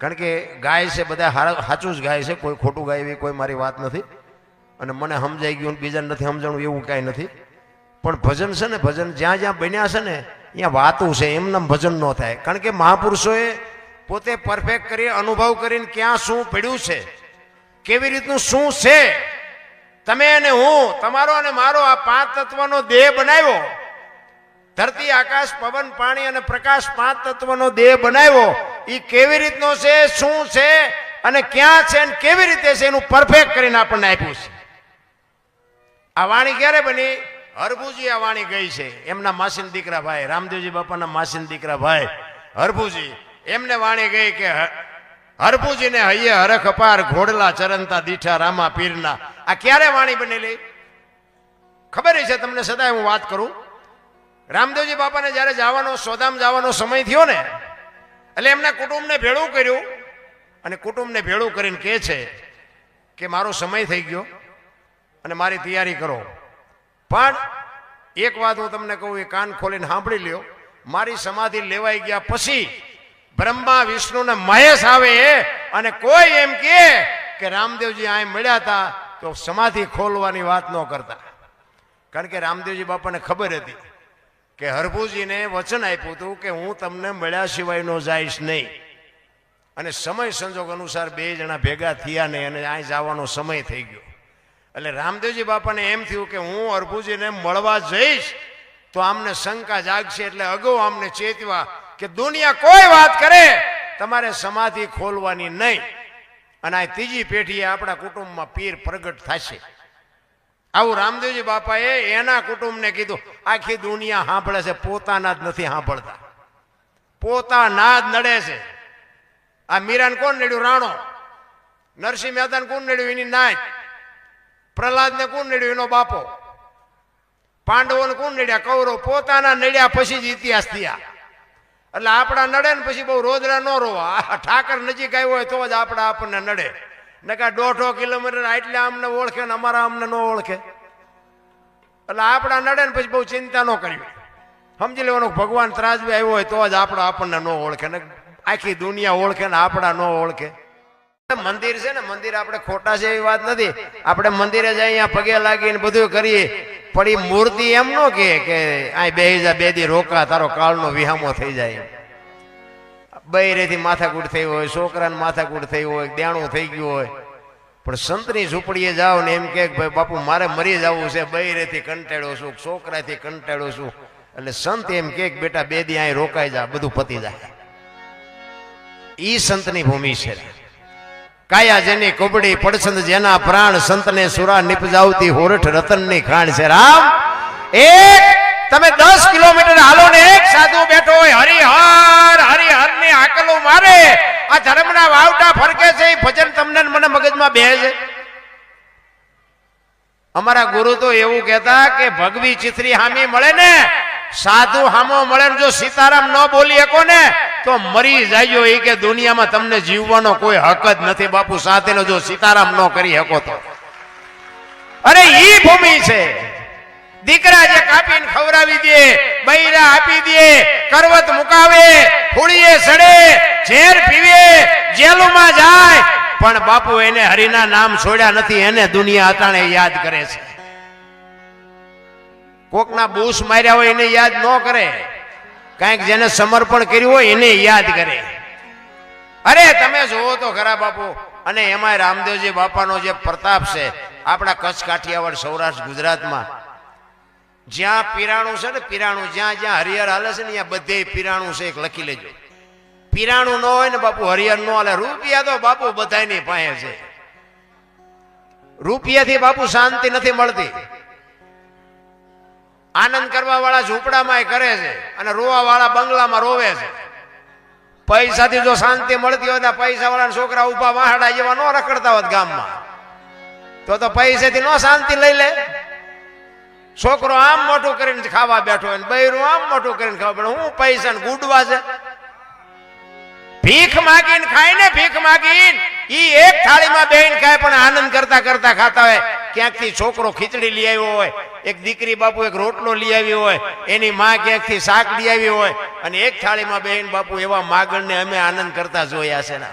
કારણ કે ગાય છે, બધા સાચું જ ગાય છે, કોઈ ખોટું ગાય એવી કોઈ મારી વાત નથી. અને મને સમજાઈ ગયું બીજાને નથી સમજાણું, એવું કાંઈ નથી. પણ ભજન છે ને, ભજન જ્યાં જ્યાં બન્યા છે ને, ત્યાં વાતું છે એમને ભજન ન થાય. કારણ કે મહાપુરુષોએ પોતે પરફેક્ટ કરી, અનુભવ કરીને ક્યાં શું પડ્યું છે, કેવી રીતનું શું છે, તમે અને હું, તમારો અને મારો આ પાંચ તત્વનો દેહ બનાવ્યો. ધરતી, આકાશ, પવન, પાણી અને પ્રકાશ પાંચ તત્વનો દેહ બનાવ્યો. એ કેવી રીતનો છે, શું છે, અને ક્યાં છે અને કેવી રીતે છે એનું પરફેક્ટ કરીને આપણને આપ્યું છે. આ વાણી ક્યારે બની? હરભુજી આ વાણી ગઈ છે. એમના માસીન દીકરા ભાઈ, રામદેવજી બાપાના માસીન દીકરા ભાઈ, હરભુજી, એમને વાણી ગઈ કે હરભુજીને હૈયે હરખ અપાર ઘોડલા ચરંતા દીઠા રામા પીરના. આ ક્યારે વાણી બનેલી? ખબર છે તમને સદાય હું વાત કરું? રામદેવજી બાપાને જ્યારે જવાનો સોદામ જવાનો સમય થયો ને એટલે એમના કુટુંબને ભેળું કર્યું. અને કુટુંબને ભેળું કરીને કહે છે કે મારો સમય થઈ ગયો અને મારી તૈયારી કરો. પણ એક વાત હું તમને કહું, એ કાન ખોલીને સાંભળી લ્યો. મારી સમાધિ લેવાઈ ગયા પછી બ્રહ્મા, વિષ્ણુ ને મહેશ આવે અને કોઈ એમ કહે કે રામદેવજી આ મળ્યા હતા તો સમાધિ ખોલવાની વાત ન કરતા. કારણ કે રામદેવજી બાપાને ખબર હતી. કે હરભુજીને વચન આપ્યું હતું કે હું તમને મળ્યા સિવાયનો જઈશ નહીં. અને સમય સંજોગ અનુસાર બે જણા ભેગા થયા નહીં અને અહીં જવાનો સમય થઈ ગયો. એટલે રામદેવજી બાપાને એમ થયું કે હું હરભુજીને મળવા જઈશ, તો આમને શંકા જાગશે એટલે અગાઉ આમને ચેતવા કે દુનિયા કોઈ વાત કરે, તમારે સમાધિ ખોલવાની નહીં. અને આ ત્રીજી પેઢીએ આપણા કુટુંબમાં પીર પ્રગટ થશે. આવું રામદેવજી બાપાએ એના કુટુંબને કીધું, આખી દુનિયા સાંભળે છે, પોતાના જ નથી સાંભળતા. પોતાના જ નડે છે. આ મીરાને કોણ નડ્યું? રાણો. નરસિંહ મહેતાને કોણ નડ્યું? એની નાચ પ્રહલાદને કોણ નડ્યું? એનો બાપો. પાંડવોને કોણ નડ્યા? કૌરવ. પોતાના નડ્યા પછી જ ઇતિહાસ થયા. એટલે આપણા નડે ને પછી બહુ રોદરા ન રોવા. ઠાકર નજીક આવ્યો હોય તો જ આપણા આપણને નડે. નકા દોઢો કિલોમીટર એટલે અમને ઓળખે ને અમારા અમને ન ઓળખે. એટલે આપણા નડે ને પછી બહુ ચિંતા ન કરવી. સમજી લેવાનું ભગવાન ત્રાજવી આવ્યો હોય તો જ આપણો આપણને ન ઓળખે ને આખી દુનિયા ઓળખે ને આપણા ન ઓળખે. મંદિર છે ને, મંદિર આપણે ખોટા છે એવી વાત નથી. આપણે મંદિરે જઈ અહીંયા પગે લાગીને બધું કરીએ. પણ એ મૂર્તિ એમ ન કે આ બે જા, બે દી રોકા, તારો કાળનો વિહામો થઈ જાય બૈરેથી માથાકૂટ થઈ હોય, છોકરાને માથાકૂટ થઈ હોય દેણું થઈ ગયું હોય. પણ સંતની ઝૂંપડીએ જાઓ ને એમ કે ભાઈ બાપુ, મારે મરી જવું છે, બૈરેથી કંટાળ્યો છું, છોકરાથી કંટાળ્યો છું. એટલે સંત એમ કે બેટા, બે દી અહીં રોકાઈ જા, બધું પતી જાય. ઈ સંતની ભૂમિ છે. કાયા જેની કુબડી, પડછંદ જેના પ્રાણ સંતને સુરા નિપજાવતી હોરઠ રતનની ખાણ છે. રામ, એક તમે દસ કિલોમીટર હાલો ને, એક સાધુ બેઠો હોય, હરિહર હરિહરની આકલો મારે. આ ધર્મના વાવટા ફરકે છે, એ ભજન તમને મને મગજમાં બે છે. અમારા ગુરુ તો એવું કહેતા કે ભગવી ચિત્રી હામી મળે ને, સાધુ હામો મળે જો સીતારામ ન બોલી શકો ને, તો મરી જાયો એ કે દુનિયામાં તમને જીવવાનો કોઈ હક જ નથી બાપુ સાથેનો જો સીતારામ ન કરી શકો તો. અરે ઈ ભૂમિ છે. દીકરા જે કાપીને ખવડાવી દે, બૈરા આપી દે, કરવત મુકાવે ફૂળીએ સડે, ઝેર પીવે, જેલમાં જાય. પણ બાપુ એને હરિના નામ છોડ્યા નથી, એને દુનિયા અટાણે યાદ કરે છે. કોકના બૂસ માર્યા હોય એને યાદ ન કરે. કાંઈક જેને સમર્પણ કર્યું હોય એને યાદ કરે. અરે, તમે જોવો તો ખરા બાપુ, અને એમાં રામદેવજી બાપાનો જે પ્રતાપ છે, આપણા કચ્છ કાઠિયાવાડ સૌરાષ્ટ્ર ગુજરાતમાં જ્યાં પીરાણું છે ને, પીરાણું જ્યાં જ્યાં હરિહર હાલે છે ને, ત્યાં બધે પીરાણું છે, એક લખી લેજો. પીરાણું ન હોય ને બાપુ, હરિહર ન હાલે. રૂપિયા તો બાપુ બધાની પાસે છે. રૂપિયાથી બાપુ શાંતિ નથી મળતી. આનંદ કરવા વાળા ઝૂંપડામાં કરે છે અને રોવા વાળા બંગલામાં રોવે છે. પૈસાથી જો શાંતિ મળતી હોય ને પૈસા વાળા છોકરા ઊભા વાહડા જેવા ન રખડતા હોત ગામમાં. તો તો પૈસેથી ન શાંતિ લઈ લે. છોકરો આમ મોટું કરીને ખાવા બેઠો હોય બૈરું આમ મોટું કરીને ખાવા પણ હું પૈસા ને ગુડવા છે. ભીખ માગીને ખાય ને ભીખ માગીને. ઈ એક થાળીમાં બેહીને ખાય પણ આનંદ કરતા કરતા ખાતા હોય. ક્યાંકથી છોકરો ખીચડી લઈ આવ્યો હોય, એક દીકરી બાપુ એક રોટલો લઈ આવ્યો હોય, એની માં ક્યાંકથી શાક લઈ આવી હોય, અને એક થાળીમાં બેન બાપુ એવા માગણને અમે આનંદ કરતા જોયા છે ને.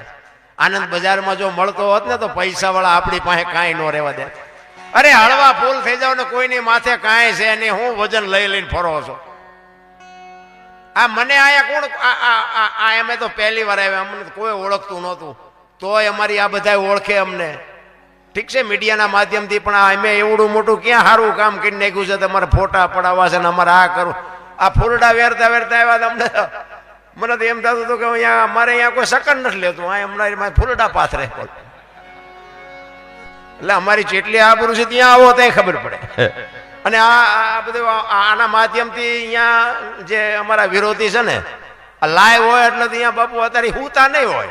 આનંદ બજારમાં જો મળતો હોત ને તો પૈસા વાળા આપણી પાસે કાંઈ ન રહેવા દે અરે હળવા ફૂલ થઈ જાવ ને કોઈની માથે કાંઈ છે નહીં. હું વજન લઈ લઈને ફરો છો. આ મને આયા કોણ? આ- અમે તો પહેલી વાર આવ્યા. અમને કોઈ ઓળખતું નહોતું. તોય અમારી આ બધા ઓળખે અમને. ઠીક છે, મીડિયાના માધ્યમથી પણ આ અમે એવડું મોટું ક્યાં સારું કામ કરી નાખ્યું છે? તમારે ફોટા પડાવવા છે ને અમારે આ કરું. આ ફૂલડા વેરતા વેરતા આવ્યા અમને. મને તો એમ થતું હતું કે અહીંયા, અમારે અહીંયા કોઈ સકન નથી લેતું. આ હમણાં ફૂલડા પાથરે. એટલે અમારી જેટલી આબરૂ છે ત્યાં આવો ત્યાં ખબર પડે. અને આ આ બધું આ- આના માધ્યમથી અહીંયા જે અમારા વિરોધી છે ને આ લાઈવ હોય એટલે તો અહીંયા બાપુ અત્યારે હુતા નહીં હોય.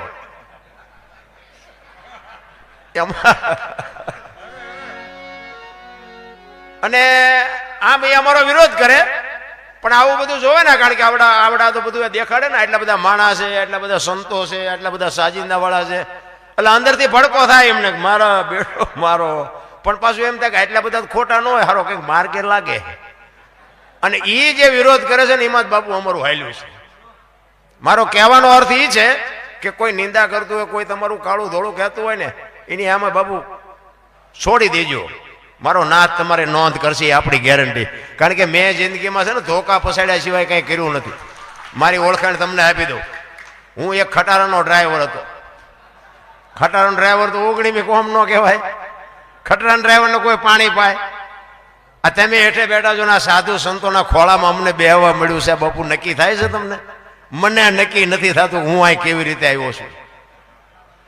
એમાં. અને આમ એ અમારો વિરોધ કરે પણ આવું બધું જોવે ને કારણ કે આવડા આવડા તો બધું દેખાડે ને એટલા બધા માણસ છે એટલા બધા સંતો છે એટલા બધા સાજિંદા વાળા છે. એટલે અંદરથી ભડકો થાય એમને મારો બેટો, મારો. પણ પાછું એમ થાય કે એટલા બધા ખોટા ન હોય સારો કંઈક માર્કે લાગે. અને એ જે વિરોધ કરે છે ને, એમાં જ બાપુ અમારું હાલ્યું છે. મારો કહેવાનો અર્થ એ છે કે કોઈ નિંદા કરતું હોય, કોઈ તમારું કાળું ધોળું કહેતું હોય ને, એની આમાં બાબુ છોડી દેજો. મારો નાથ તમારે નોંધ કરશે એ આપણી ગેરંટી કારણ કે મેં જિંદગીમાં છે ને, ધોકા પસાડ્યા સિવાય કંઈ કર્યું નથી. મારી ઓળખાણ તમને આપી દઉં. હું એક ખટારાનો ડ્રાઈવર હતો. ખટારાનો ડ્રાઈવર તો ઓગણીમી કોમ ન કહેવાય. ખટારાના ડ્રાઈવરને કોઈ પાણી પાય. આ તમે હેઠે બેઠા છો ને સાધુ સંતોના ખોળામાં અમને બેહવા મળ્યું છે બાપુ નક્કી થાય છે તમને? મને નક્કી નથી થતું, હું અહીં કેવી રીતે આવ્યો છું?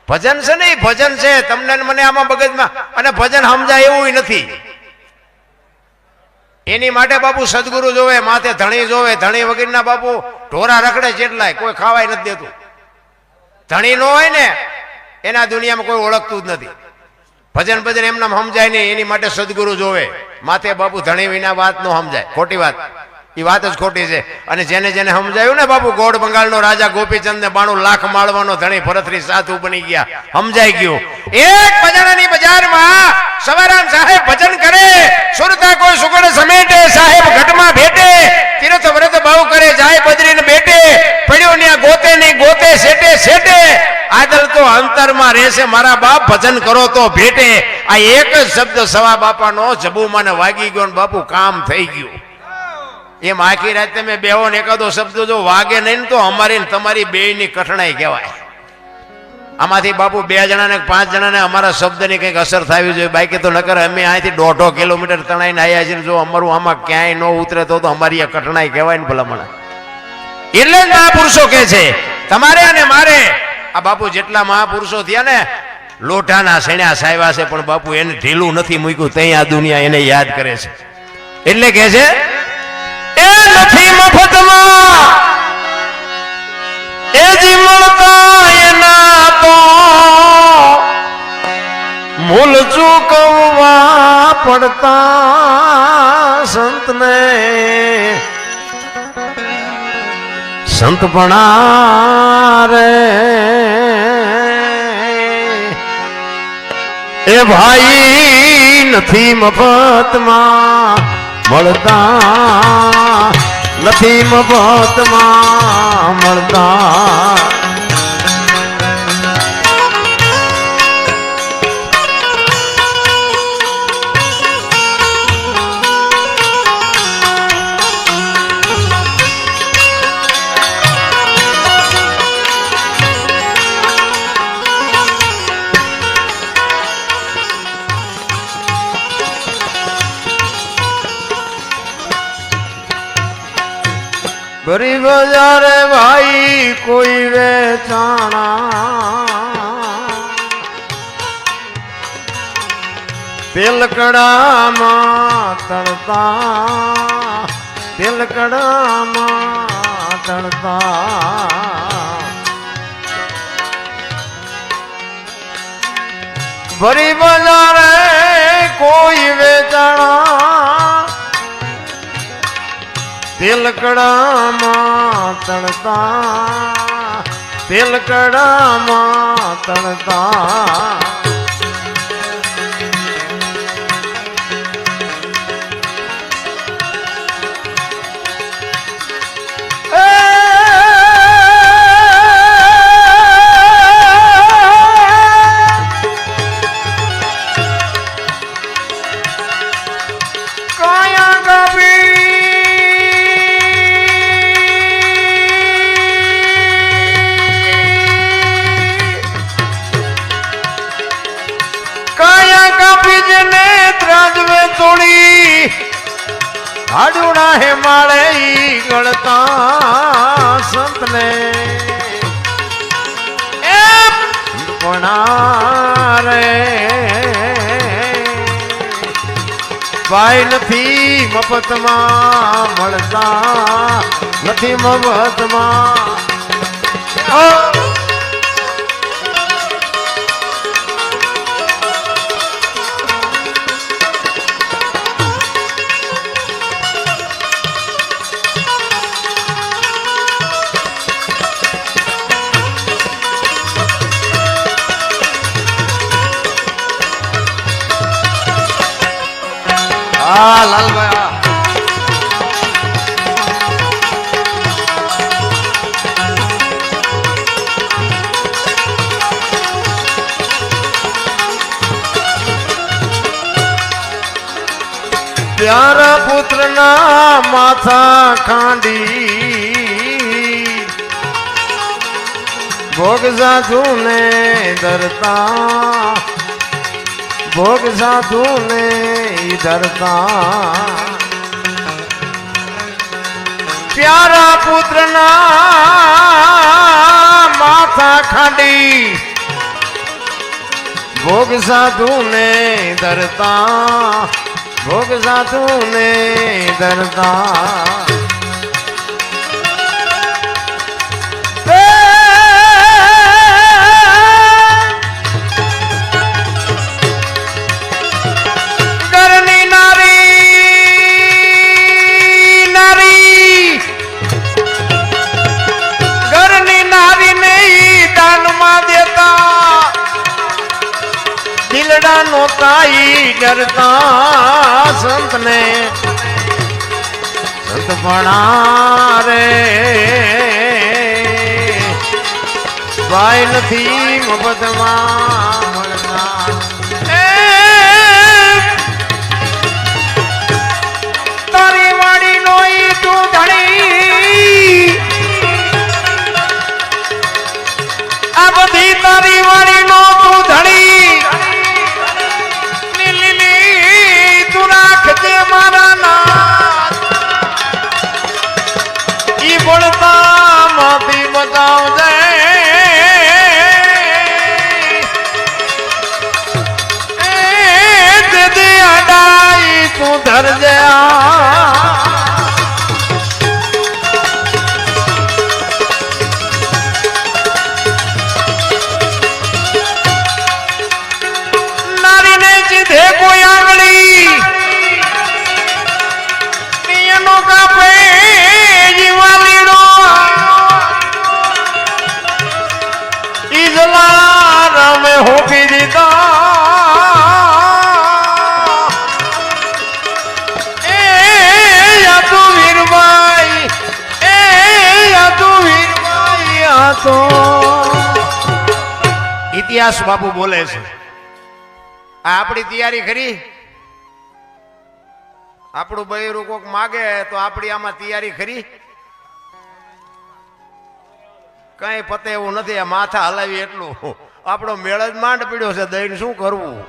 ભજન છે ને એ ભજન છે, તમને મને આમાં મગજમાં, અને ભજન સમજાય એવું નથી. એની માટે બાપુ સદગુરુ જોવે, માથે ધણી જોવે, ધણી વગરના બાપુ ઢોરા રખડે જેટલાય, કોઈ ખાવાય નથી દેતું. ધણી નો હોય ને એના દુનિયામાં કોઈ ઓળખતું જ નથી. ભજન ભજન એમને સમજાય નહીં, એની માટે સદગુરુ જોવે. માથે બાપુ ધણી વિના વાત નો સમજાય. ખોટી વાત. એ વાત જ ખોટી છે. અને જેને જેને સમજાયું ને બાપુ, ગોળ બંગાળનો રાજા ગોપીચંદ ને બાણું લાખ માળવાનો ધણી ભરતરી સાધુ બની ગયા. સમજાઈ ગયું. એક બજાણાની બજારમાં સવારામ સાહેબ ભજન કરે, સુરતા કોઈ સુગડ સમેટે, સાહેબ ઘટમાં ભેટે, તીર્થ વ્રત ભાવ કરે, જાય બદરીને બેટે, પડ્યો ને ગોતે નહીં ગોતે સેટે સેટે આદલ અંતરમાં રહેશે, મારા બાપ, ભજન કરો તો ભેટે. આ એક જ શબ્દ સવા બાપાનો જબુમાને વાગી ગયો બાપુ કામ થઈ ગયું. એમ આખી રાત તમે બેહો એકાદો શબ્દ જો વાગે નહીં તો અમારી તમારી બે ની કઠણાઈ કહેવાય. આમાંથી બાપુ બે જણાને પાંચ જણાને અમારા શબ્દની કંઈક અસર થવી જોઈએ. બાકી તો નકર અમે અહીંથી દોઢો કિલોમીટર તણાઈને આવ્યા છીએ જો અમારું આમાં ક્યાંય ન ઉતરે તો અમારી આ કઠણાઈ કહેવાય ને ભલામણ. એટલે જ મહાપુરુષો કે છે, તમારે અને મારે આ બાપુ જેટલા મહાપુરુષો થયા ને, લોઢાના સેણ્યા સાહેબા છે, પણ બાપુ એને ઢીલું નથી મૂક્યું ત્યાં આ દુનિયા એને યાદ કરે છે. એટલે કે છે, એ નથી મફતમાં. એ જી મળતા એના તો મૂલ ચૂકવવા પડતા સંતને. સંતપણા રે એ ભાઈ નથી મફતમાં મળતા નથી મફતમાં મળતા. કોઈ વેચાણા તેલકડામાં તણતા તેલકડામાં તણતા ભરી બજારે કોઈ વેચાણા તેલકડામાં તણતા તેલકડામાં તણતા. હે માળે ગણતા સંતને. રે. ભાઈ નથી મફતમાં મળતા નથી મફતમાં. માથા ખાંડી. ભોગ સાધુ ને ધરતા. ભોગ સાધુ ને ધરતા. પ્યારા પુત્રના માથા ખાંડી. ભોગ સાધુ ને ધરતા. ભોગ સાધું ને ધરતા ઘરની નારી નારી ઘરની નારીને ઈ દાનમાં દેતા દિલડા નો તાઈ ડરતા સંતને સંત ભણા રે ભાઈ નથી મફતમાં તારી વાડી ઇતિહાસ બાપુ બોલે છે. આપણી તૈયારી ખરી? આપણું બૈરું કોક માગે તો આપણી આમાં તૈયારી ખરી? કઈ પતે એવું નથી માથા હલાવી એટલું. આપણો મેળ જ માંડ પીડ્યો છે, દઈને શું કરવું?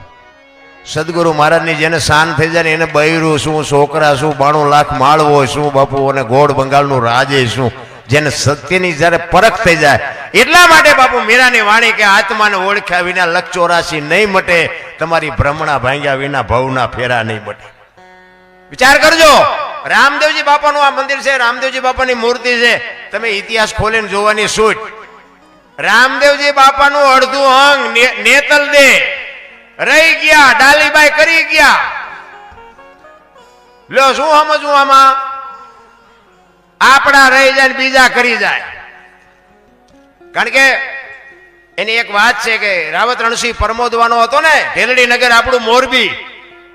સદગુરુ મહારાજની જેને શાન થઈ જાય એને બૈરું શું, છોકરા શું, બાણું લાખ માળવો શું બાપુ, અને ગોળ બંગાળનું રાજે શું? જેને સત્યની જ્યારે પરખ થઈ જાય એટલા માટે બાપુ મીરાની વાણી કે આત્માને ઓળખ્યા વિના લખ ચોરાશી નહીં મટે, તમારી ભ્રમણા ભાંગ્યા વિના ભવના ફેરા નહીં મટે વિચાર કરજો, રામદેવજી બાપાનું આ મંદિર છે, રામદેવજી બાપાની મૂર્તિ છે. તમે ઇતિહાસ ખોલીને જોવાની છૂટ. રામદેવજી બાપાનું અડધું અંગ નેતલ દે. રહી ગયા, ડાલીબાઈ કરી ગયા. લ્યો, શું સમજવું આમાં? આપણા રહી જાય બીજા કરી જાય. કારણ કે એની એક વાત છે કે રાવત રણસિંહ પરમોદવાનો હતો ને, ઢેલડી નગર આપણું મોરબી.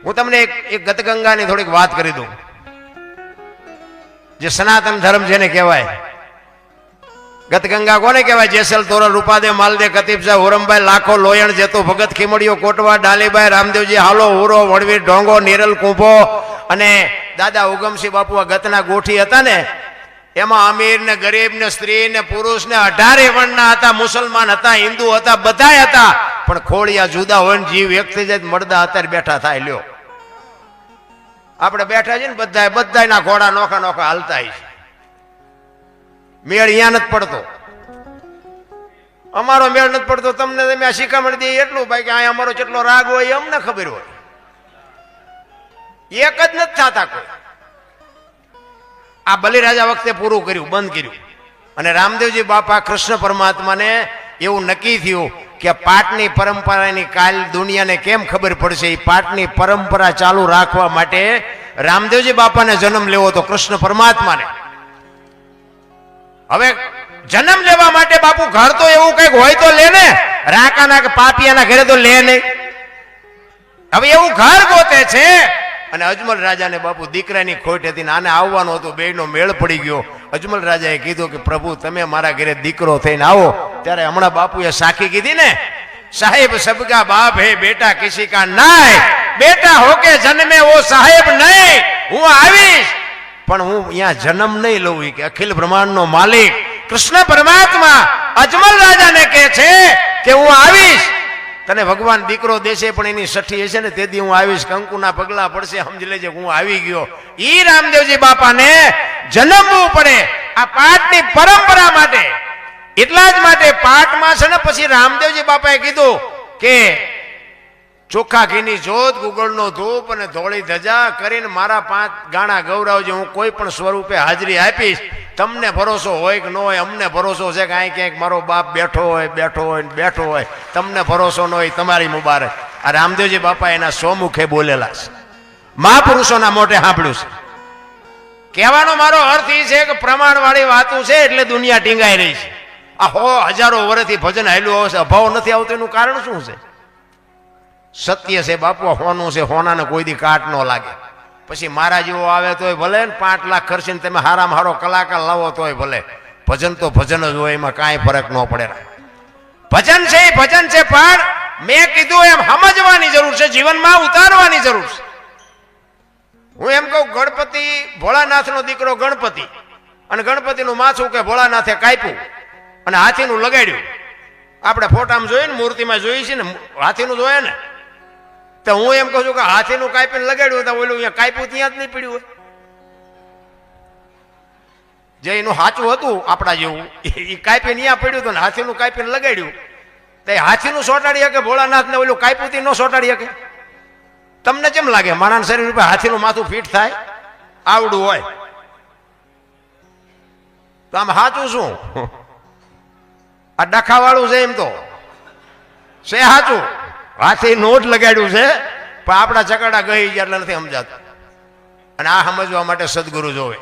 હું તમને એક ગતગંગાની થોડીક વાત કરી દઉં. જે સનાતન ધર્મ જેને કહેવાય. ગતગંગા કોને કહેવાય? જેસલ તોરલ રૂપાદે માલદે કતીબજા હોરમભાઈ, લાખો, લોયણ, જેતો, ભગત, ખીમડીઓ, કોટવા ડાલીભાઈ રામદેવજી, હાલો, હોરો, વણવીર, ઢોંગો, નિરલ, કુંભો અને દાદા ઉગમસિંહ બાપુ આ ગતના ગોઠી હતા ને એમાં અમીર ને ગરીબ ને સ્ત્રી ને પુરુષ ને અઢારે વર્ણના હતા, મુસલમાન હતા, હિન્દુ હતા, બધાય હતા. પણ ખોળિયા જુદા હોય ને જીવ એક થઈ જાય મળદા અત્યારે બેઠા થાય, લ્યો. આપણે બેઠા છીએ ને બધા બધાના ઘોડા નોખા નોખા હાલતા છે. મેળ અહીંયા નથી પડતો. અમારો મેળ નથી પડતો. તમને તમે આ દઈએ એટલું ભાઈ કે અહીંયા અમારો કેટલો રાગ હોય અમને ખબર હોય. એક જ નથી થતા કોઈ. આ બલિરાજા વખતે પૂરું કર્યું, બંધ કર્યું. અને રામદેવજી બાપા કૃષ્ણ પરમાત્માને એવું નક્કી થયું કે પાટની પરંપરાની કાલ દુનિયાને કેમ ખબર પડશે? એ પાટની પરંપરા ચાલુ રાખવા માટે રામદેવજી બાપાને જન્મ લેવો હતો કૃષ્ણ પરમાત્માને. હવે જન્મ લેવા માટે બાપુ ઘર તો એવું કંઈક હોય તો લે ને. રાકાના કે પાપિયાના ઘરે તો લે નહીં. હવે એવું ઘર ગોતે છે અને અજમલ રાજાને બાપુ દીકરાની ખોટ હતી આને આવવાનો હતો, બેયનો મેળ પડી ગયો. અજમલ રાજાએ કીધું કે, પ્રભુ, તમે મારા ઘરે દીકરો થઈને આવો. ત્યારે હમણાં બાપુએ સાખી કીધી ને, સાહેબ, સબકા બાપ હે, બેટા કિસી કા નાય, બેટા હોકે જન્મે ઓ સાહેબ નહીં હું આવીશ. પણ હું અહીંયા જન્મ નહીં લઉં કે અખિલ બ્રહ્માંડનો માલિક. કૃષ્ણ પરમાત્મા અજમલ રાજાને કહે છે કે, હું આવીશ. તને ભગવાન દીકરો દેશે, પણ એની સઠ્ઠી હશે ને, તેથી હું આવીશ કંકુના પગલા પડશે, સમજી લેજે, હું આવી ગયો. ઈ રામદેવજી બાપાને જન્મવું પડે આ પાઠની પરંપરા માટે. એટલા જ માટે પાઠમાં છે ને, પછી રામદેવજી બાપાએ કીધું કે ચોખ્ખા ઘીની જોત, ગુગળનો ધૂપ અને ધોળી ધજા કરીને મારા પાંચ ગાણા ગૌરવજે, હું કોઈ પણ સ્વરૂપે હાજરી આપીશ, તમને ભરોસો હોય કે ન હોય, અમને ભરોસો છે કે અહીં ક્યાંક મારો બાપ બેઠો હોય બેઠો હોય બેઠો હોય, તમને ભરોસો ન હોય, તમારી મુબારક. આ રામદેવજી બાપા એના સોમુખે બોલેલા છે. મહાપુરુષોના મોઢે સાંભળ્યું છે. કહેવાનો મારો અર્થ એ છે કે પ્રમાણવાળી વાતું છે એટલે દુનિયા ટીંગાઈ રહી છે. આ હો હજારો વર્ષથી ભજન હાલ્યું આવશે અભાવ નથી આવતો, એનું કારણ શું છે? સત્ય છે, બાપુ હોનું છે, હોનાને કોઈ દી કાટ ન લાગે. પછી મારા જેવો આવે તોય ભલે ને પાંચ લાખ ખર્ચીને તમે હારામાં હારો કલાકાર લાવો તોય ભલે. ભજન તો ભજન જ હોય, એમાં કાંઈ ફરક ન પડે. ભજન છે ભજન છે, પણ મેં કીધું એમ સમજવાની જરૂર છે, જીવનમાં ઉતારવાની જરૂર છે. હું એમ કહું, ગણપતિ ભોળાનાથનો દીકરો ગણપતિ. અને ગણપતિનું માથું કે ભોળાનાથે કાપ્યું અને હાથીનું લગાડ્યું. આપણે ફોટામાં જોઈએ ને, મૂર્તિમાં જોઈએ છે ને, હાથીનું જોઈએ ને? તો હું એમ કહું છું કે હાથીનું કાપીને લગાડ્યું તો ઓલું અહીંયા કાપ્યું ત્યાં જ નહીં પડ્યું હોય. જે એનું સાચું હતું આપણા જેવું, એ કાપીને અહીંયા પડ્યું હતું ને હાથીનું કાપીને લગાડ્યું. તો એ હાથીનું સોટાડી શકે, ભોળાનાથને ઓલું કાપ્યું ન સોટાડી શકે. તમને કેમ લાગે? માણસ શરીર ઉપર હાથીનું માથું ફિટ થાય? આવડું હોય. તો આમ સાચું શું? આ ડખાવાળું છે એમ તો. છે સાચું હાથી નોટ લગાડ્યું છે, પણ આપણા ચકડા ગઈ ગયા એટલે નથી સમજાતા. અને આ સમજવા માટે સદગુરુ જોવે.